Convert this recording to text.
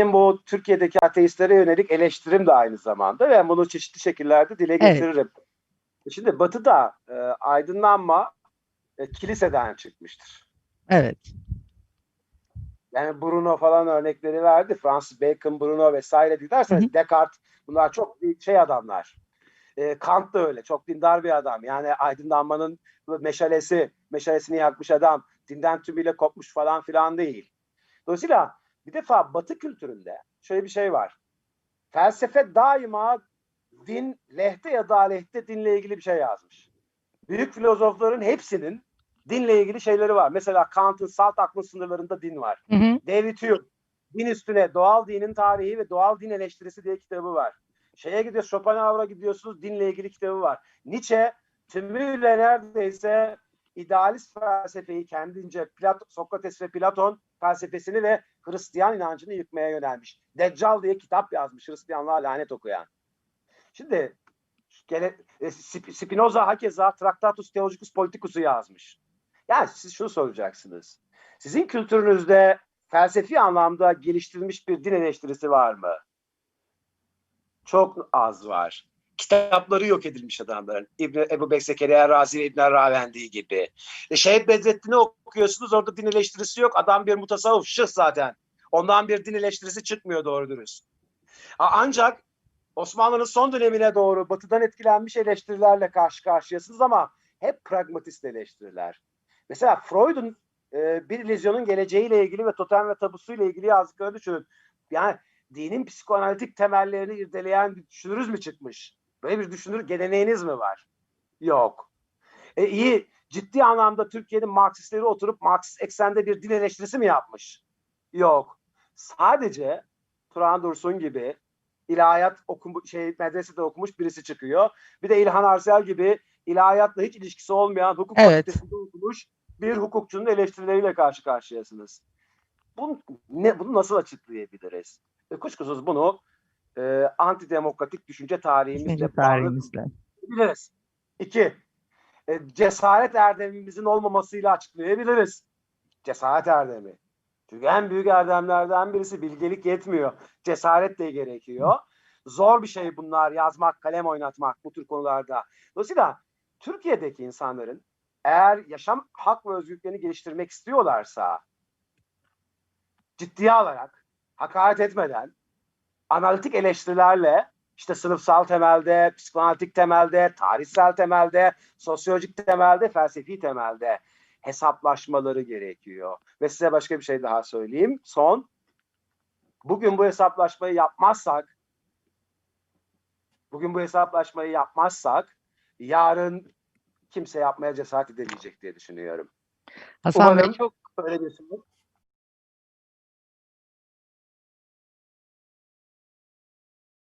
benim bu Türkiye'deki ateistlere yönelik eleştirim de aynı zamanda. Ben bunu çeşitli şekillerde dile Evet. getiririm. Şimdi Batı'da e, aydınlanma e, kiliseden çıkmıştır. Evet. Yani Bruno falan örnekleri verdi. Francis Bacon, Bruno vesaire dilerseniz Hı hı. Descartes bunlar çok şey adamlar. E, Kant da öyle. Çok dindar bir adam. Yani aydınlanmanın meşalesi, meşalesini yakmış adam. Dinden tümüyle kopmuş falan filan değil. Dolayısıyla bir defa Batı kültüründe şöyle bir şey var. Felsefe daima din lehte ya da aleyhte dinle ilgili bir şey yazmış. Büyük filozofların hepsinin dinle ilgili şeyleri var. Mesela Kant'ın salt aklın sınırlarında din var. Hı hı. David Hume, din üstüne doğal dinin tarihi ve doğal din eleştirisi diye kitabı var. Şeye gidiyor, Schopenhauer'a gidiyorsunuz, dinle ilgili kitabı var. Nietzsche tümüyle neredeyse idealist felsefeyi kendince Platon, Sokrates ve Platon felsefesini ve Hristiyan inancını yıkmaya yönelmiş. Deccal diye kitap yazmış Hristiyanlığa lanet okuyan. Şimdi gene, e, Sp- Spinoza hakeza Tractatus Theologicus Politicus'u yazmış. Yani siz şunu soracaksınız. Sizin kültürünüzde felsefi anlamda geliştirilmiş bir din eleştirisi var mı? Çok az var. Kitapları yok edilmiş adamların. İbn Ebu Bekir Zekeriya Razi ve İbn Ravendi gibi. E, Şehit Bedrettin'i okuyorsunuz orada din eleştirisi yok. Adam bir mutasavvuf şıh zaten. Ondan bir din eleştirisi çıkmıyor doğru dürüst. Ancak Osmanlı'nın son dönemine doğru batıdan etkilenmiş eleştirilerle karşı karşıyasınız ama hep pragmatist eleştiriler. Mesela Freud'un e, bir lezyonun geleceğiyle ilgili ve totem ve tabusuyla ilgili yazdıklarını düşünün. Yani dinin psikoanalitik temellerini irdeleyen bir düşünürüz mü çıkmış? Böyle bir düşünür geleneğiniz mi var? Yok. E iyi, ciddi anlamda Türkiye'nin Marksistleri oturup Marksist eksende bir din eleştirisi mi yapmış? Yok. Sadece Turan Dursun gibi ilahiyat okum şey medresede okumuş birisi çıkıyor. Bir de İlhan Arsel gibi ilahiyatla hiç ilişkisi olmayan hukuk Evet. fakültesinde okumuş bir hukukçunun eleştirileriyle karşı karşıyasınız. Bunu, ne, bunu nasıl açıklayabiliriz? E, kuşkusuz bunu e, antidemokratik düşünce tarihimizle tarihimizle. açıklayabiliriz. İki, e, cesaret erdemimizin olmamasıyla açıklayabiliriz. Cesaret erdemi. Çünkü en büyük erdemlerden birisi bilgelik yetmiyor. Cesaret de gerekiyor. Zor bir şey bunlar yazmak, kalem oynatmak bu tür konularda. Dolayısıyla Türkiye'deki insanların eğer yaşam hak ve özgürlüklerini geliştirmek istiyorlarsa ciddiye alarak, hakaret etmeden, analitik eleştirilerle işte sınıfsal temelde, psikoanalitik temelde, tarihsel temelde, sosyolojik temelde, felsefi temelde hesaplaşmaları gerekiyor. Ve size başka bir şey daha söyleyeyim. Son, bugün bu hesaplaşmayı yapmazsak, bugün bu hesaplaşmayı yapmazsak, yarın kimse yapmaya cesaret edemeyecek diye düşünüyorum. Hasan Bey Umarım çok öyle şey